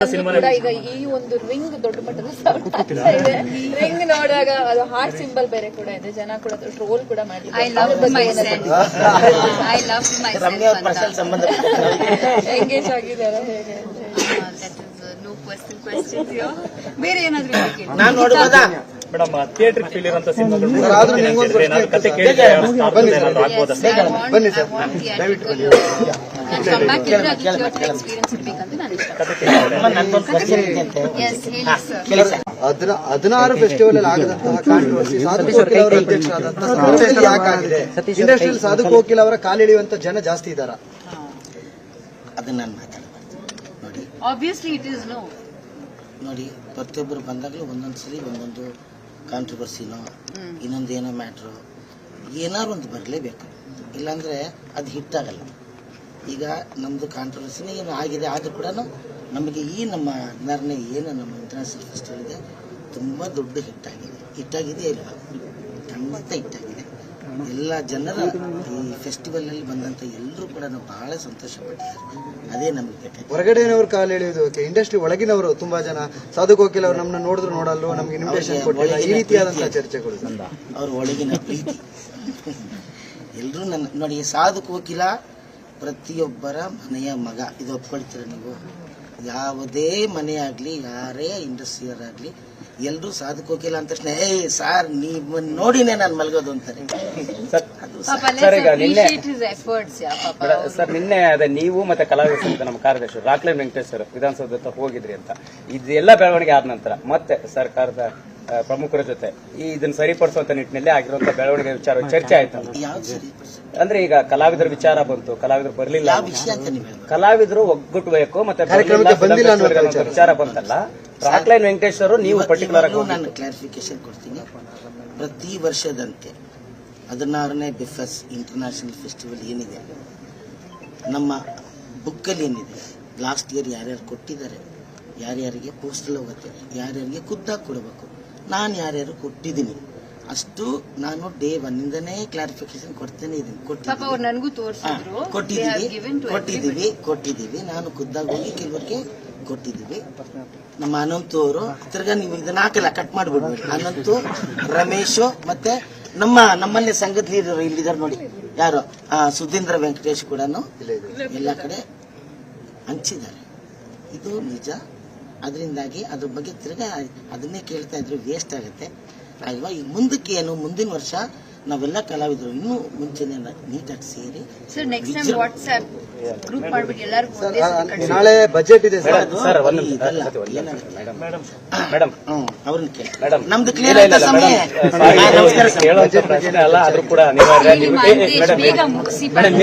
ಕೂಡ ಈಗ ಈ ಒಂದು ರಿಂಗ್ ದೊಡ್ಡ ಮಟ್ಟದ ಸೌಂಡ್ ಇದೆ. ರಿಂಗ್ ನೋಡಿದಾಗ ಅದು ಹಾರ್ಟ್ ಸಿಂಬಲ್ ಬೇರೆ ಕೂಡ ಇದೆ. ಜನ ಕೂಡ ಟ್ರೋಲ್ ಕೂಡ ಮಾಡಿದ್ದಾರೆ ಎಂಗೇಜ್ ಆಗಿದ್ದಾರೆ ಹೇಗೆ. ಬೇರೆ ಏನಾದ್ರೂ ನಾನ್ ನೋಡ್ಬೋದಾ? ಮೇಡಮ್ ಥಿಯೇಟರ್ ಫೀಲ್ ಸಿನಿಮಾಗಳು ಕತೆ ಕೇಳಿದ್ರೆ ಆಗ್ಬೋದಾ? ಇದ್ರೆ ಹದಿನಾರು ಫೆಸ್ಟಿವಲ್ ಅಲ್ಲಿ ಆಗದಂತಹ ಕಾಂಟ್ರವರ್ಸಿ ಸಾಧು ಕೋಕಿಲ್ ಅವರ ಅಧ್ಯಕ್ಷರಾದಂತಹ ಯಾಕಾಗಿದೆ ಇಂಡಸ್ಟ್ರಿಯಲ್ ಸಾಧು ಕೋಕಿಲ್ ಅವರ ಕಾಲಿಳಿಯುವಂತ ಜನ ಜಾಸ್ತಿ ಇದ್ದಾರಾ? ಅದನ್ನ ನೋಡಿ. ಆಬ್ವಿಯಸ್ಲಿ ಇಟ್ ಇಸ್ ನೋ ನೋಡಿ ಪ್ರತಿಯೊಬ್ಬರು ಬಂದಾಗಲೂ ಒಂದೊಂದು ಸರಿ ಒಂದೊಂದು ಕಾಂಟ್ರವರ್ಸಿನೋ ಇನ್ನೊಂದು ಏನೋ ಮ್ಯಾಟ್ರು ಏನಾದ್ರು ಒಂದು ಬರಲೇಬೇಕು. ಇಲ್ಲಾಂದ್ರೆ ಅದು ಹಿಟ್ಟಾಗಲ್ಲ ಈಗ ನಮ್ಮದು ಕಾಂಟ್ರವರ್ಸಿನೇ ಏನು ಆಗಿದೆ ಆದರೂ ಕೂಡ ನಮಗೆ ಈ ನಮ್ಮ ನಿರ್ಣಯ ಏನು ನಮ್ಮ ಇಂಟರ್ನ್ಯಾಷನಲ್ ಫೆಸ್ಟಿವಲ್ ಇದೆ ತುಂಬ ದೊಡ್ಡ ಹಿಟ್ಟಾಗಿದೆ. ಹಿಟ್ಟಾಗಿದೆ ಇಲ್ಲ. ಖಂಡಿತ ಹಿಟ್ಟಾಗಿದೆ. ಎಲ್ಲ ಜನರ ಈ ಫೆಸ್ಟಿವಲ್ ಅಲ್ಲಿ ಬಂದಂತ ಎಲ್ಲರೂ ಕೂಡ ನಾವು ಬಹಳ ಸಂತೋಷ ಪಟ್ಟಿದ್ದಾರೆ. ಅದೇ ನಮಗೆ ಬೇಕಾಗಿದೆ. ಹೊರಗಡೆನವರು ಓಕೆ ಇಂಡಸ್ಟ್ರಿ ಒಳಗಿನವರು ತುಂಬಾ ಜನ ಸಾಧು ಕೋಕಿಲ್ ಅವರು ನಮ್ಮನ್ನ ನೋಡಿದ್ರು ನೋಡಲ್ವೋ ನಮ್ಗೆ ಇನ್ವಿಟೇಷನ್ ಕೊಟ್ಟಿಲ್ಲ. ಈ ರೀತಿಯಾದಂತಹ ಚರ್ಚೆಗಳು. ಅವ್ರ ಒಳಗಿನ ಪ್ರೀತಿ. ಎಲ್ಲರೂ ನನ್ನ ನೋಡಿ ಸಾಧು ಕೋಕಿಲ ಪ್ರತಿಯೊಬ್ಬರ ಮನೆಯ ಮಗ. ಇದು ಒಪ್ಕೊಳ್ತೀರ ನೀವು? ಯಾವುದೇ ಮನೆ ಆಗಲಿ ಯಾರೇ ಇಂಡಸ್ಟ್ರಿಯರ್ ಆಗಲಿ ಎಲ್ಲರೂ ಸಾಧಕ್ಕೆ ಹೋಗಿಲ್ಲ ಅಂದ ತಕ್ಷಣ ಏ ಸಾರ್ ನೀವು ನೋಡಿನೇ ನಾನು ಮಲಗೋದು ಅಂತಾರೆ. ಸರ್ ಅದು ಸರ್, ಈಗ ನಿನ್ನೆ- ಅದೇ ನೀವು ಮತ್ತೆ ಕಲಾವಿದ ಅಂತ ನಮ್ಮ ಕಾರ್ಯದರ್ಶಿ ರಾಕ್ಲೈನ್ ವೆಂಕಟೇಶ್ವರ ಸರ್ ವಿಧಾನಸೌಧ ಹೋಗಿದ್ರಿ ಅಂತ. ಇದೆಲ್ಲ ಬೆಳವಣಿಗೆ ಆದ ನಂತರ ಮತ್ತೆ ಸರ್ಕಾರದ ಪ್ರಮುಖರ ಜೊತೆ. ಈ ಇದನ್ನ ಸರಿಪಡಿಸುವಂತ ನಿಟ್ಟಿನಲ್ಲಿ ಆಗಿರುವಂತ ಬೆಳವಣಿಗೆ ವಿಚಾರ ಚರ್ಚೆ ಆಯ್ತು. ಅಂದ್ರೆ ಈಗ ಕಲಾವಿದರ ವಿಚಾರ ಬಂತು ಕಲಾವಿದರು ಬರಲಿಲ್ಲ ಕಲಾವಿದರು ವಿಷಯ ಅಂತ ನೀವು ಕಲಾವಿದರು ಒಗ್ಗುಟ್ಬೇಕು ಮತ್ತೆ ಕಾರ್ಯಕ್ರಮಕ್ಕೆ ಬಂದಿಲ್ಲ ಅನ್ನೋ ಫಿಲಂ ವಿಚಾರ. ಬಂತಲ್ಲ. ರಾಕ್ಲೈನ್ ವೆಂಕಟೇಶ್ ಅವರು ನೀವು ಪರ್ಟಿಕ್ಯುಲರ್ ಆಗಿ ನಾನು ಕ್ಲಾರಿಫಿಕೇಶನ್ ಕೊಡ್ತೀನಿ. ಪ್ರತಿ ವರ್ಷದಂತೆ ಹದಿನಾರನೇ ಬಿಫಸ್ ಇಂಟರ್ನ್ಯಾಷನಲ್ ಫೆಸ್ಟಿವಲ್ ಏನಿದೆ ನಮ್ಮ ಬುಕ್ಕಲ್ಲಿ ಏನಿದೆ ಲಾಸ್ಟ್ ಇಯರ್ ಯಾರ್ಯಾರು ಕೊಟ್ಟಿದ್ದಾರೆ ಯಾರ್ಯಾರಿಗೆ ಪೋಸ್ಟಲ್ ಹೋಗುತ್ತೆ ಯಾರ್ಯಾರಿಗೆ ಖುದ್ದಾಗಿ ಕೊಡಬೇಕು ನಾನು ಯಾರ್ಯಾರು ಕೊಟ್ಟಿದ್ದೀನಿ ಅಷ್ಟು ನಾನು ಡೇ ಒನ್ನಿಂದನೇ ಕ್ಲಾರಿಫಿಕೇಶನ್ ಕೊಡ್ತೇನೆ ಇದೀನಿ ಪಾಪ ಕೊಟ್ಟಿದ್ದೀನಿ ನನಗೂ ತೋರಿಸಿದ್ರು. ಕೊಟ್ಟಿದ್ದೀವಿ ಕೊಟ್ಟಿದ್ದೀವಿ ಕೊಟ್ಟಿದ್ದೀವಿ. ನಾನು ಖುದ್ದಾಗಿ ಹೋಗಿ ಕೆಲವರಿಗೆ ಕೊಟ್ಟಿದ್ದೀವಿ. ನಮ್ಮ ಅನಂತು ಅವರು ತಿರ್ಗಾ ನೀವು ಇದನ್ನ ಹಾಕಲ್ಲ ಕಟ್ ಮಾಡ್ಬಿಡ್ಬೇಕು ಅನಂತು ರಮೇಶು ಮತ್ತೆ ನಮ್ಮ ನಮ್ಮಲ್ಲಿ ಸಂಘದ ಲೀಡರ್ ಇಲ್ಲಿದ್ದಾರೆ ನೋಡಿ. ಯಾರು? ಆ, ಸುಧೀಂದ್ರ ವೆಂಕಟೇಶ್ ಕೂಡ ಎಲ್ಲ ಕಡೆ ಹಂಚಿದ್ದಾರೆ. ಇದು ನಿಜ? ಅದರಿಂದಾಗಿ ಅದ್ರ ಬಗ್ಗೆ ತಿರ್ಗಾ ಅದನ್ನೇ ಕೇಳ್ತಾ ಇದ್ರು ವೇಸ್ಟ್ ಆಗುತ್ತೆ. ಅಲ್ವಾ? ಈಗ ಮುಂದಕ್ಕೆ ಏನು? ಮುಂದಿನ ವರ್ಷ ನಾವೆಲ್ಲ ಕಲಾವಿದರು ಇನ್ನೂ ಮುಂಚೆನೆ ನೀಟಾಗಿ ಸೇರಿ sir next time WhatsApp group ಮಾಡ್ಬಿಟ್ಟು ಎಲ್ಲರೂ ನಾಳೆ ಬಜೆಟ್ ಇದೆ ಸರ್ ಮೇಡಮ್, ಸರ್ ಒಂದ್ ನಿಮಿಷ, ಇದೆಲ್ಲ? ಮೇಡಮ್ ಅವ್ರನ್ನ ಕೇಳಿ. ಮೇಡಮ್ ನಮ್ದು ಕ್ಲಿಯರ್ ಇಲ್ಲ, ಆಯ್ತಾ ಸಮಯ? ನಮಸ್ಕಾರ ಸರ್ ಪ್ರಶ್ನೆ ಅಲ್ಲ ಆದ್ರೂ ಕೂಡ ಅನಿವಾರ್ಯ. ಮೇಡಮ್